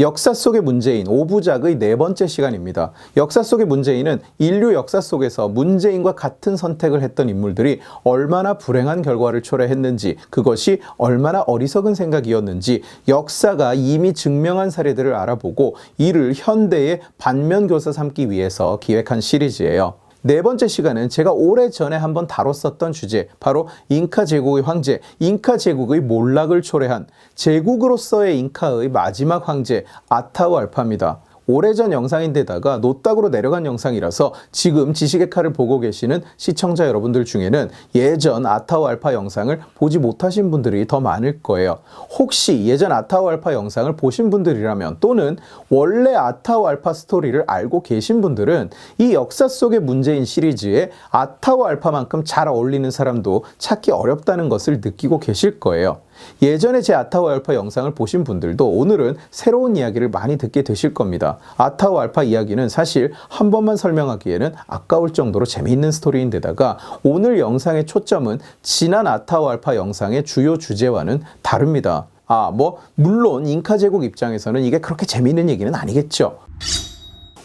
역사 속의 문재인 5부작의 네 번째 시간입니다. 역사 속의 문재인은 인류 역사 속에서 문재인과 같은 선택을 했던 인물들이 얼마나 불행한 결과를 초래했는지, 그것이 얼마나 어리석은 생각이었는지 역사가 이미 증명한 사례들을 알아보고 이를 현대의 반면교사 삼기 위해서 기획한 시리즈예요. 네 번째 시간은 제가 오래전에 한번 다뤘었던 주제, 바로 잉카 제국의 황제, 잉카 제국의 몰락을 초래한 제국으로서의 잉카의 마지막 황제 아타우알파입니다. 오래전 영상인데다가 노딱으로 내려간 영상이라서 지금 지식의 칼을 보고 계시는 시청자 여러분들 중에는 예전 아타우알파 영상을 보지 못하신 분들이 더 많을 거예요. 혹시 예전 아타우알파 영상을 보신 분들이라면 또는 원래 아타우알파 스토리를 알고 계신 분들은 이 역사 속의 문재인 시리즈에 아타우알파만큼 잘 어울리는 사람도 찾기 어렵다는 것을 느끼고 계실 거예요. 예전에 제 아타우 알파 영상을 보신 분들도 오늘은 새로운 이야기를 많이 듣게 되실 겁니다. 아타우 알파 이야기는 사실 한 번만 설명하기에는 아까울 정도로 재미있는 스토리인데다가 오늘 영상의 초점은 지난 아타우 알파 영상의 주요 주제와는 다릅니다. 아, 뭐, 물론 잉카 제국 입장에서는 이게 그렇게 재미있는 얘기는 아니겠죠.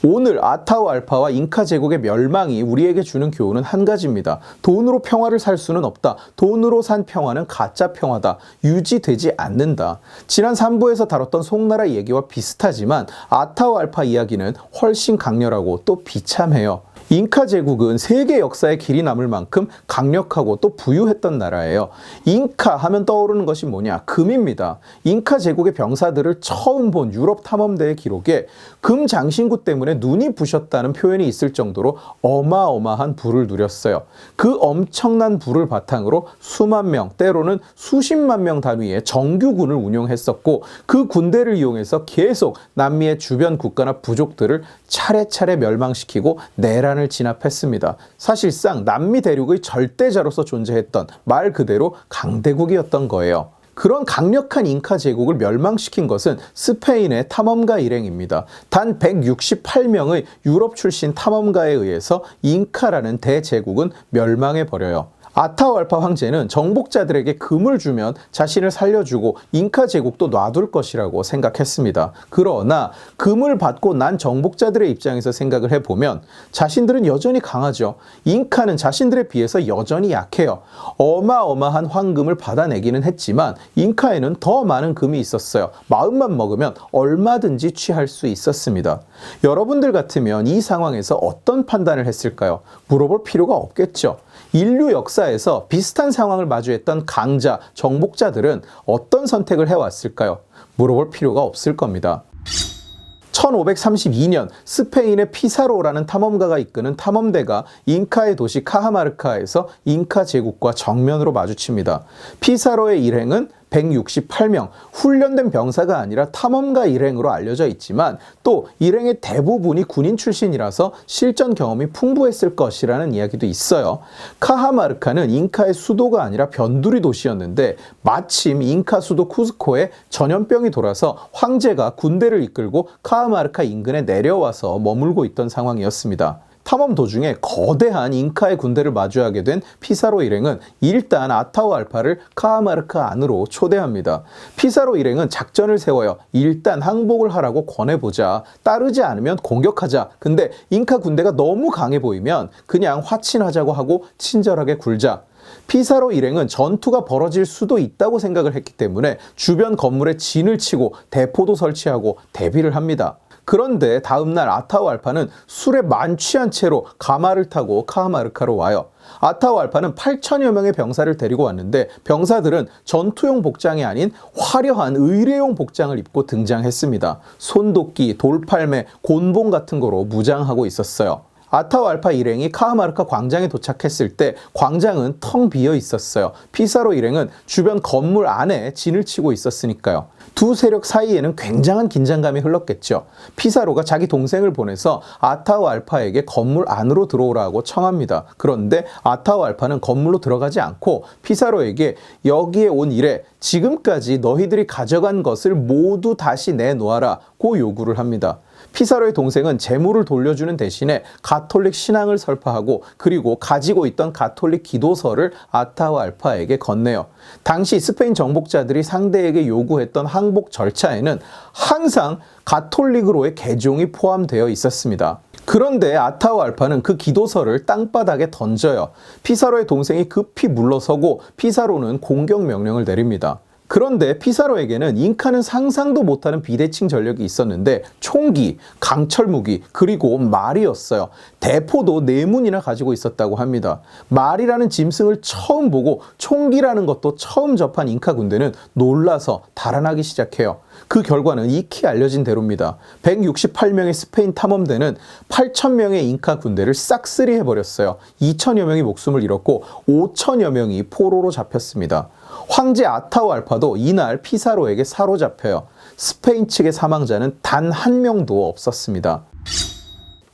오늘 아타우 알파와 잉카 제국의 멸망이 우리에게 주는 교훈은 한 가지입니다. 돈으로 평화를 살 수는 없다. 돈으로 산 평화는 가짜 평화다. 유지되지 않는다. 지난 3부에서 다뤘던 송나라 얘기와 비슷하지만 아타우 알파 이야기는 훨씬 강렬하고 또 비참해요. 잉카 제국은 세계 역사에 길이 남을 만큼 강력하고 또 부유했던 나라예요. 잉카 하면 떠오르는 것이 뭐냐? 금입니다. 잉카 제국의 병사들을 처음 본 유럽 탐험대의 기록에 금 장신구 때문에 눈이 부셨다는 표현이 있을 정도로 어마어마한 부를 누렸어요. 그 엄청난 부를 바탕으로 수만 명, 때로는 수십만 명 단위의 정규군을 운용했었고 그 군대를 이용해서 계속 남미의 주변 국가나 부족들을 차례차례 멸망시키고 내란 을 진압했습니다. 사실상 남미 대륙의 절대자로서 존재했던 말 그대로 강대국이었던 거예요. 그런 강력한 잉카 제국을 멸망시킨 것은 스페인의 탐험가 일행입니다. 단 168명의 유럽 출신 탐험가에 의해서 잉카라는 대제국은 멸망해 버려요. 아타우 알파 황제는 정복자들에게 금을 주면 자신을 살려주고 잉카 제국도 놔둘 것이라고 생각했습니다. 그러나 금을 받고 난 정복자들의 입장에서 생각을 해보면 자신들은 여전히 강하죠. 잉카는 자신들에 비해서 여전히 약해요. 어마어마한 황금을 받아내기는 했지만 잉카에는 더 많은 금이 있었어요. 마음만 먹으면 얼마든지 취할 수 있었습니다. 여러분들 같으면 이 상황에서 어떤 판단을 했을까요? 물어볼 필요가 없겠죠. 인류 역사에서 비슷한 상황을 마주했던 강자, 정복자들은 어떤 선택을 해왔을까요? 물어볼 필요가 없을 겁니다. 1532년 스페인의 피사로라는 탐험가가 이끄는 탐험대가 잉카의 도시 카하마르카에서 잉카 제국과 정면으로 마주칩니다. 피사로의 일행은 168명, 훈련된 병사가 아니라 탐험가 일행으로 알려져 있지만 또 일행의 대부분이 군인 출신이라서 실전 경험이 풍부했을 것이라는 이야기도 있어요. 카하마르카는 잉카의 수도가 아니라 변두리 도시였는데 마침 잉카 수도 쿠스코에 전염병이 돌아서 황제가 군대를 이끌고 카하마르카 인근에 내려와서 머물고 있던 상황이었습니다. 탐험 도중에 거대한 잉카의 군대를 마주하게 된 피사로 일행은 일단 아타우 알파를 카하마르카 안으로 초대합니다. 피사로 일행은 작전을 세워요. 일단 항복을 하라고 권해보자. 따르지 않으면 공격하자. 근데 잉카 군대가 너무 강해 보이면 그냥 화친하자고 하고 친절하게 굴자. 피사로 일행은 전투가 벌어질 수도 있다고 생각을 했기 때문에 주변 건물에 진을 치고 대포도 설치하고 대비를 합니다. 그런데 다음날 아타우 알파는 술에 만취한 채로 가마를 타고 카하마르카로 와요. 아타우 알파는 8천여 명의 병사를 데리고 왔는데 병사들은 전투용 복장이 아닌 화려한 의뢰용 복장을 입고 등장했습니다. 손도끼, 돌팔매, 곤봉 같은 거로 무장하고 있었어요. 아타우 알파 일행이 카하마르카 광장에 도착했을 때 광장은 텅 비어 있었어요. 피사로 일행은 주변 건물 안에 진을 치고 있었으니까요. 두 세력 사이에는 굉장한 긴장감이 흘렀겠죠. 피사로가 자기 동생을 보내서 아타우 알파에게 건물 안으로 들어오라고 청합니다. 그런데 아타우 알파는 건물로 들어가지 않고 피사로에게 여기에 온 일에 지금까지 너희들이 가져간 것을 모두 다시 내놓아라 고 요구를 합니다. 피사로의 동생은 재물을 돌려주는 대신에 가톨릭 신앙을 설파하고 그리고 가지고 있던 가톨릭 기도서를 아타와 알파에게 건네요. 당시 스페인 정복자들이 상대에게 요구했던 항복 절차에는 항상 가톨릭으로의 개종이 포함되어 있었습니다. 그런데 아타와 알파는 그 기도서를 땅바닥에 던져요. 피사로의 동생이 급히 물러서고 피사로는 공격 명령을 내립니다. 그런데 피사로에게는 잉카는 상상도 못하는 비대칭 전력이 있었는데 총기, 강철 무기, 그리고 말이었어요. 대포도 네 문이나 가지고 있었다고 합니다. 말이라는 짐승을 처음 보고 총기라는 것도 처음 접한 잉카 군대는 놀라서 달아나기 시작해요. 그 결과는 익히 알려진 대로입니다. 168명의 스페인 탐험대는 8,000명의 잉카 군대를 싹쓸이 해버렸어요. 2천여 명이 목숨을 잃었고 5천여 명이 포로로 잡혔습니다. 황제 아타우 알파도 이날 피사로에게 사로잡혀요. 스페인 측의 사망자는 단 한 명도 없었습니다.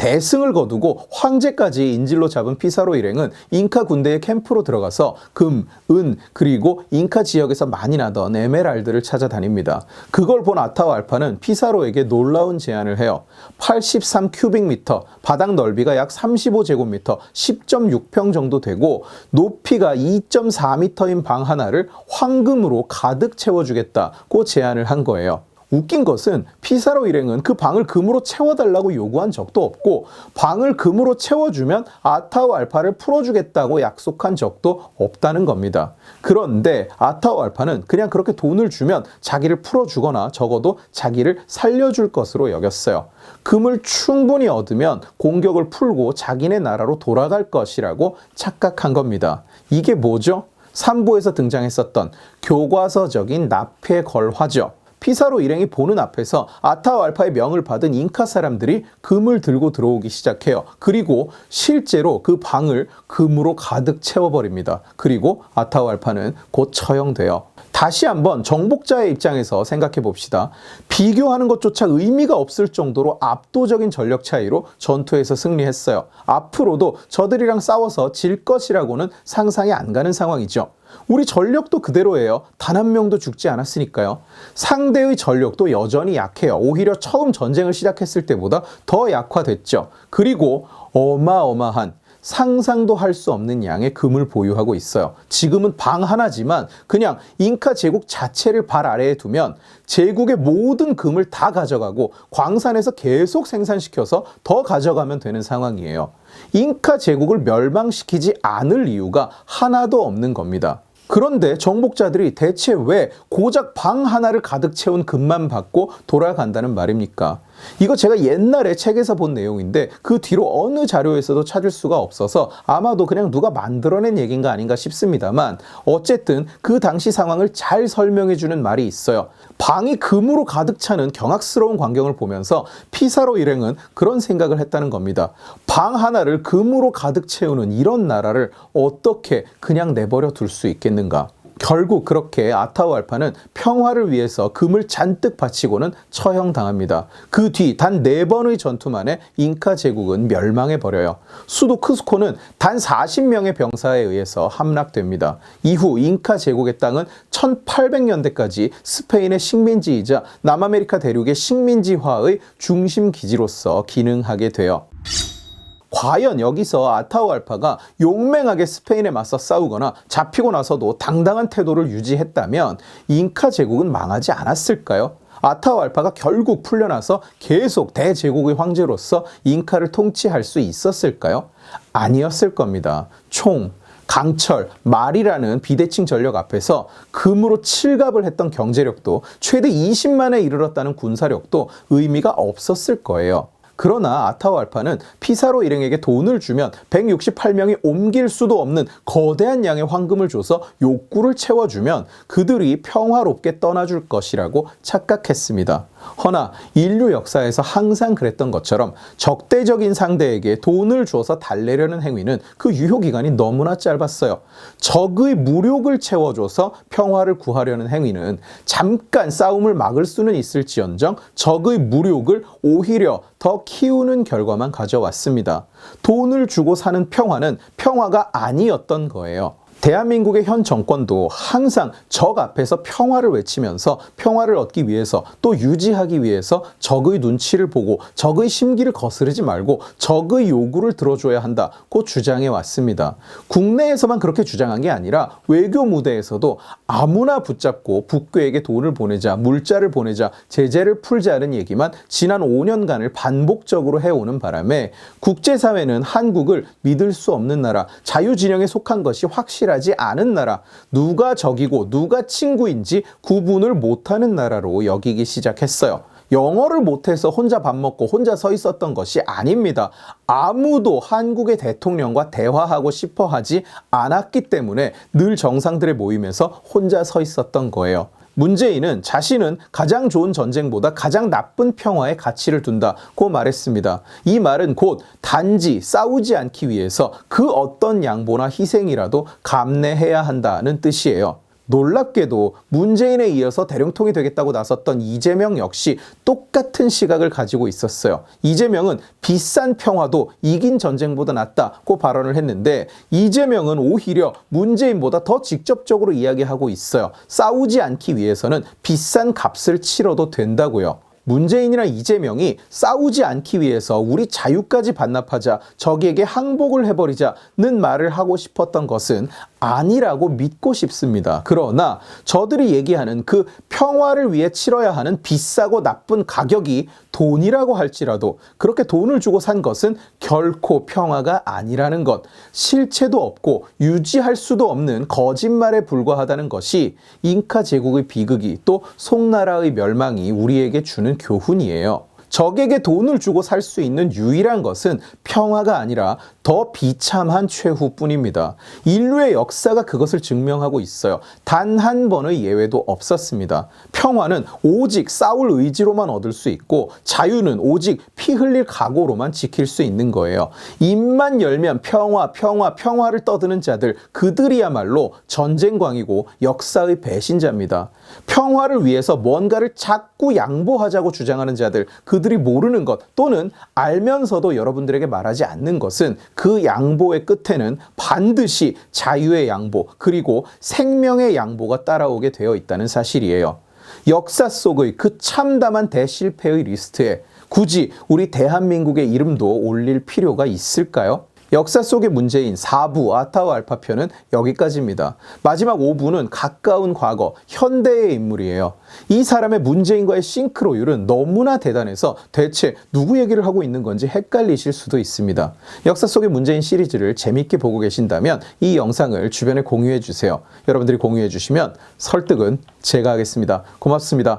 대승을 거두고 황제까지 인질로 잡은 피사로 일행은 잉카 군대의 캠프로 들어가서 금, 은, 그리고 잉카 지역에서 많이 나던 에메랄드를 찾아다닙니다. 그걸 본 아타와 알파는 피사로에게 놀라운 제안을 해요. 83 큐빅미터, 바닥 넓이가 약 35제곱미터, 10.6평 정도 되고 높이가 2.4미터인 방 하나를 황금으로 가득 채워주겠다고 제안을 한 거예요. 웃긴 것은 피사로 일행은 그 방을 금으로 채워달라고 요구한 적도 없고 방을 금으로 채워주면 아타우 알파를 풀어주겠다고 약속한 적도 없다는 겁니다. 그런데 아타우 알파는 그냥 그렇게 돈을 주면 자기를 풀어주거나 적어도 자기를 살려줄 것으로 여겼어요. 금을 충분히 얻으면 공격을 풀고 자기네 나라로 돌아갈 것이라고 착각한 겁니다. 이게 뭐죠? 3부에서 등장했었던 교과서적인 납해 걸화죠. 피사로 일행이 보는 앞에서 아타오 알파의 명을 받은 잉카 사람들이 금을 들고 들어오기 시작해요. 그리고 실제로 그 방을 금으로 가득 채워버립니다. 그리고 아타오 알파는 곧 처형돼요. 다시 한번 정복자의 입장에서 생각해 봅시다. 비교하는 것조차 의미가 없을 정도로 압도적인 전력 차이로 전투에서 승리했어요. 앞으로도 저들이랑 싸워서 질 것이라고는 상상이 안 가는 상황이죠. 우리 전력도 그대로예요. 단 한 명도 죽지 않았으니까요. 상대의 전력도 여전히 약해요. 오히려 처음 전쟁을 시작했을 때보다 더 약화됐죠. 그리고 어마어마한 상상도 할 수 없는 양의 금을 보유하고 있어요. 지금은 방 하나지만 그냥 잉카 제국 자체를 발 아래에 두면 제국의 모든 금을 다 가져가고 광산에서 계속 생산시켜서 더 가져가면 되는 상황이에요. 잉카 제국을 멸망시키지 않을 이유가 하나도 없는 겁니다. 그런데 정복자들이 대체 왜 고작 방 하나를 가득 채운 금만 받고 돌아간다는 말입니까? 이거 제가 옛날에 책에서 본 내용인데 그 뒤로 어느 자료에서도 찾을 수가 없어서 아마도 그냥 누가 만들어낸 얘기인가 아닌가 싶습니다만 어쨌든 그 당시 상황을 잘 설명해 주는 말이 있어요. 방이 금으로 가득 차는 경악스러운 광경을 보면서 피사로 일행은 그런 생각을 했다는 겁니다. 방 하나를 금으로 가득 채우는 이런 나라를 어떻게 그냥 내버려 둘 수 있겠는가? 결국 그렇게 아타우 알파는 평화를 위해서 금을 잔뜩 바치고는 처형당합니다. 그 뒤 단 네 번의 전투 만에 잉카 제국은 멸망해 버려요. 수도 크스코는 단 40명의 병사에 의해서 함락됩니다. 이후 잉카 제국의 땅은 1800년대까지 스페인의 식민지이자 남아메리카 대륙의 식민지화의 중심 기지로서 기능하게 돼요. 과연 여기서 아타우 알파가 용맹하게 스페인에 맞서 싸우거나 잡히고 나서도 당당한 태도를 유지했다면 잉카 제국은 망하지 않았을까요? 아타우 알파가 결국 풀려나서 계속 대제국의 황제로서 잉카를 통치할 수 있었을까요? 아니었을 겁니다. 총, 강철, 말이라는 비대칭 전력 앞에서 금으로 칠갑을 했던 경제력도 최대 20만에 이르렀다는 군사력도 의미가 없었을 거예요. 그러나 아타오 알파는 피사로 일행에게 돈을 주면 168명이 옮길 수도 없는 거대한 양의 황금을 줘서 욕구를 채워주면 그들이 평화롭게 떠나줄 것이라고 착각했습니다. 허나 인류 역사에서 항상 그랬던 것처럼 적대적인 상대에게 돈을 줘서 달래려는 행위는 그 유효 기간이 너무나 짧았어요. 적의 무력을 채워줘서 평화를 구하려는 행위는 잠깐 싸움을 막을 수는 있을지언정 적의 무력을 오히려 더 키우는 결과만 가져왔습니다. 돈을 주고 사는 평화는 평화가 아니었던 거예요. 대한민국의 현 정권도 항상 적 앞에서 평화를 외치면서 평화를 얻기 위해서 또 유지하기 위해서 적의 눈치를 보고 적의 심기를 거스르지 말고 적의 요구를 들어줘야 한다고 주장해 왔습니다. 국내에서만 그렇게 주장한 게 아니라 외교 무대에서도 아무나 붙잡고 북괴에게 돈을 보내자 물자를 보내자 제재를 풀자는 얘기만 지난 5년간을 반복적으로 해오는 바람에 국제사회는 한국을 믿을 수 없는 나라, 자유진영에 속한 것이 확실하 지 않은 나라, 누가 적이고 누가 친구인지 구분을 못하는 나라로 여기기 시작했어요. 영어를 못해서 혼자 밥 먹고 혼자 서 있었던 것이 아닙니다. 아무도 한국의 대통령과 대화하고 싶어 하지 않았기 때문에 늘 정상들의 모임에서 혼자 서 있었던 거예요. 문재인은 자신은 가장 좋은 전쟁보다 가장 나쁜 평화에 가치를 둔다고 말했습니다. 이 말은 곧 단지 싸우지 않기 위해서 그 어떤 양보나 희생이라도 감내해야 한다는 뜻이에요. 놀랍게도 문재인에 이어서 대령통이 되겠다고 나섰던 이재명 역시 똑같은 시각을 가지고 있었어요. 이재명은 비싼 평화도 이긴 전쟁보다 낫다고 발언을 했는데 이재명은 오히려 문재인보다 더 직접적으로 이야기하고 있어요. 싸우지 않기 위해서는 비싼 값을 치러도 된다고요. 문재인이나 이재명이 싸우지 않기 위해서 우리 자유까지 반납하자 적에게 항복을 해버리자는 말을 하고 싶었던 것은 아니라고 믿고 싶습니다. 그러나 저들이 얘기하는 그 평화를 위해 치러야 하는 비싸고 나쁜 가격이 돈이라고 할지라도 그렇게 돈을 주고 산 것은 결코 평화가 아니라는 것, 실체도 없고 유지할 수도 없는 거짓말에 불과하다는 것이 잉카 제국의 비극이 또 송나라의 멸망이 우리에게 주는 교훈이에요. 적에게 돈을 주고 살 수 있는 유일한 것은 평화가 아니라 더 비참한 최후뿐입니다. 인류의 역사가 그것을 증명하고 있어요. 단 한 번의 예외도 없었습니다. 평화는 오직 싸울 의지로만 얻을 수 있고 자유는 오직 피 흘릴 각오로만 지킬 수 있는 거예요. 입만 열면 평화, 평화, 평화를 떠드는 자들 그들이야말로 전쟁광이고 역사의 배신자입니다. 평화를 위해서 뭔가를 자꾸 양보하자고 주장하는 자들 그 들이 모르는 것 또는 알면서도 여러분들에게 말하지 않는 것은 그 양보의 끝에는 반드시 자유의 양보 그리고 생명의 양보가 따라오게 되어 있다는 사실이에요. 역사 속의 그 참담한 대실패의 리스트에 굳이 우리 대한민국의 이름도 올릴 필요가 있을까요? 역사 속의 문제인 4부 아타와 알파표는 여기까지입니다. 마지막 5부는 가까운 과거, 현대의 인물이에요. 이 사람의 문재인과의 싱크로율은 너무나 대단해서 대체 누구 얘기를 하고 있는 건지 헷갈리실 수도 있습니다. 역사 속의 문재인 시리즈를 재밌게 보고 계신다면 이 영상을 주변에 공유해 주세요. 여러분들이 공유해 주시면 설득은 제가 하겠습니다. 고맙습니다.